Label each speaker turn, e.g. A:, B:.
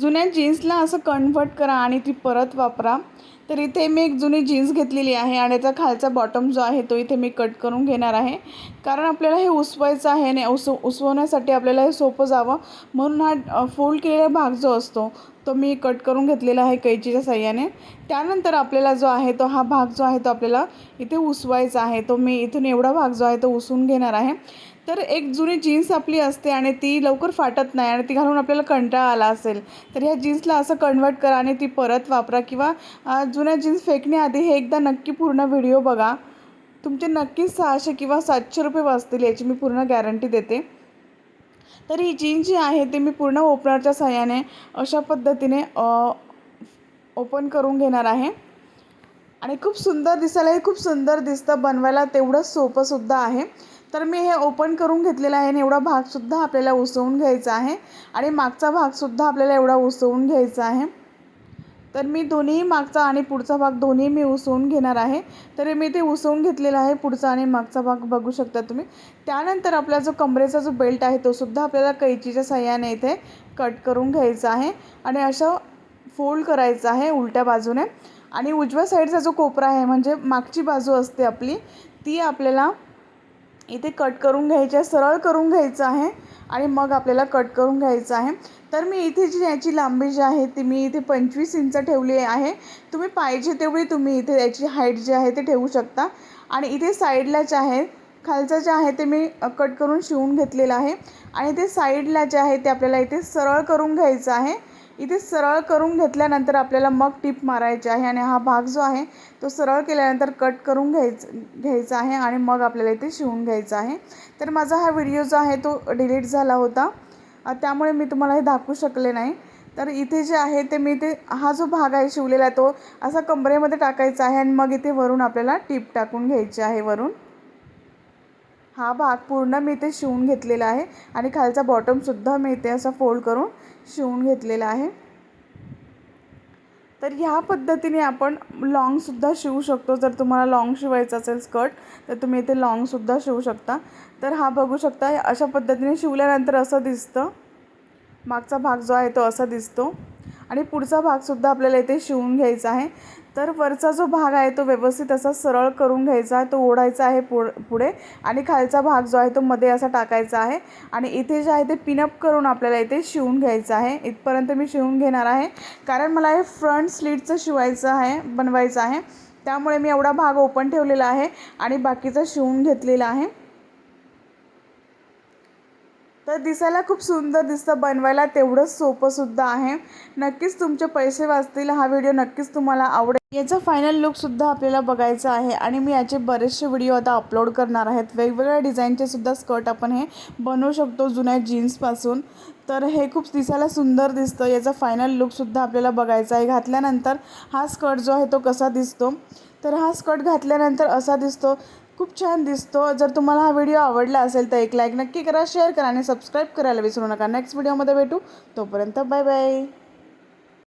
A: जुन्या जीन्सला असं कन्व्हर्ट करा आणि ती परत वापरा. तर इथे मी एक जुनी जीन्स घेतलेली आहे आणि याचा खालचा बॉटम जो आहे तो इथे मी कट करून घेणार आहे. कारण आपल्याला हे उसवायचं आहे आणि उस उसवण्यासाठी आपल्याला हे सोपं जावं. म्हणून हा फोल्ड केलेला भाग जो असतो तो मी कट करून घेतलेला आहे कैचीच्या साह्याने. त्यानंतर आपल्याला जो आहे तो हा भाग जो आहे तो आपल्याला इथे उसवायचा आहे. तो मी इथून एवढा भाग जो आहे तो उसवून घेणार आहे. तर एक जुनी जीन्स आपली असते आणि ती लवकर फाटत नाही आणि ती घालून आपल्याला कंटाळा आला असेल तर ह्या जीन्सला असं कन्वर्ट करा आणि ती परत वापरा किंवा जुन्या जीन्स फेकण्याआधी हे एकदा नक्की पूर्ण व्हिडिओ बघा. तुमचे नक्कीच सहाशे किंवा सातशे रुपये वाचतील याची मी पूर्ण गॅरंटी देते. तर ही जीन्स जी आहे ती मी पूर्ण ओपनरच्या सहाय्याने अशा पद्धतीने ओपन करून घेणार आहे. आणि खूप सुंदर दिसायला हे खूप सुंदर दिसतं बनवायला तेवढंच सोपंसुद्धा आहे. तर मी हे ओपन करून घेतलेलं आहे आणि एवढा भागसुद्धा आपल्याला उसवून घ्यायचा आहे. आणि मागचा भागसुद्धा आपल्याला एवढा उसवून घ्यायचा आहे. तर मी दोन्ही मागचा आणि पुढचा भाग दोन्ही मी उसवून घेणार आहे. तर मी ते उसवून घेतलेला आहे पुढचा आणि मागचा भाग बघू शकता तुम्ही. त्यानंतर आपला जो कमरेचा जो बेल्ट आहे तो सुद्धा आपल्याला कैचीच्या सहाय्याने इथे कट करून घ्यायचा आहे. आणि असं फोल्ड करायचं आहे उलट्या बाजूने. आणि उजव्या साईडचा जो कोपरा आहे म्हणजे मागची बाजू असते आपली ती आपल्याला इथे कट करून घ्यायचे आहे सरळ करून घ्यायचं आहे आणि मग आपल्याला कट करून घ्यायचं आहे. तर मी इथे जी याची लांबी जी आहे ती मी इथे पंचवीस इंच ठेवली आहे. तुम्ही पाहिजे तेवढी तुम्ही इथे याची हाईट जी आहे ते ठेवू शकता. आणि इथे साईडला जे आहे खालचं जे आहे ते मी कट करून शिवून घेतलेलं आहे. आणि ते साईडला जे आहे ते आपल्याला इथे सरळ करून घ्यायचं आहे. इथे सरळ करून घेतल्यानंतर आपल्याला मग टिप मारायची आहे आणि हा भाग जो आहे तो सरळ केल्यानंतर कट करून घ्यायचं घ्यायचा आहे आणि मग आपल्याला इथे शिवून घ्यायचा आहे. तर माझा हा व्हिडिओ जो आहे तो डिलीट झाला होता. त्यामुळे मी तुम्हाला हे दाखवू शकले नाही. तर इथे जे आहे ते मी ते हा जो भाग आहे शिवलेला तो असा कमरेमध्ये टाकायचा आहे आणि मग इथे वरून आपल्याला टीप टाकून घ्यायची आहे वरून. हा भाग पूर्ण मी इथे शिवून घेतलेला आहे आणि खालचा बॉटमसुद्धा मी इथे असा फोल्ड करून शिवून घेतलेला आहे. तर ह्या पद्धतीने आपण लॉंगसुद्धा शिवू शकतो. जर तुम्हाला लॉंग शिवायचं असेल स्कर्ट तर तुम्ही इथे लॉंगसुद्धा शिवू शकता. तर हा बघू शकता अशा पद्धतीने शिवल्यानंतर असं दिसतं. मागचा भाग जो आहे तो असा दिसतो. आणि पुढचा भागसुद्धा आपल्याला इथे शिवून घ्यायचा आहे. तर वरचा जो भाग आहे तो व्यवस्थित असा सरळ करून घ्यायचा आहे. तो ओढायचा आहे पुढ पुढे. आणि खालचा भाग जो आहे तो मध्ये असा टाकायचा आहे. आणि इथे जे आहे ते पिनअप करून आपल्याला इथे शिवून घ्यायचं आहे. इथपर्यंत मी शिवून घेणार आहे. कारण मला हे फ्रंट स्लीटचं शिवायचं आहे बनवायचं आहे. त्यामुळे मी एवढा भाग ओपन ठेवलेला आहे आणि बाकीचा शिवून घेतलेला आहे. तर दिसायला खूप सुंदर दिसतं बनवायला तेवढंच सोपंसुद्धा आहे. नक्कीच तुमचे पैसे वाचतील हा व्हिडिओ नक्कीच तुम्हाला आवडेल. याचा फायनल लुकसुद्धा आपल्याला बघायचा आहे आणि मी याचे बरेचसे व्हिडिओ आता अपलोड करणार आहेत वेगवेगळ्या डिझाईनचे सुद्धा स्कर्ट आपण हे बनवू शकतो जुन्या जीन्सपासून तर हे खूप दिसायला सुंदर दिसतं याचा फायनल लुकसुद्धा आपल्याला बघायचा आहे. घातल्यानंतर हा स्कर्ट जो आहे तो कसा दिसतो? तर हा स्कर्ट घातल्यानंतर असा दिसतो खूप छान दिसतो. जर तुम्हाला हा व्हिडिओ आवडला असेल तर एक लाईक नक्की करा शेअर करा आणि सबस्क्राईब करायला विसरू नका. नेक्स्ट व्हिडिओमध्ये भेटू. तोपर्यंत बाय बाय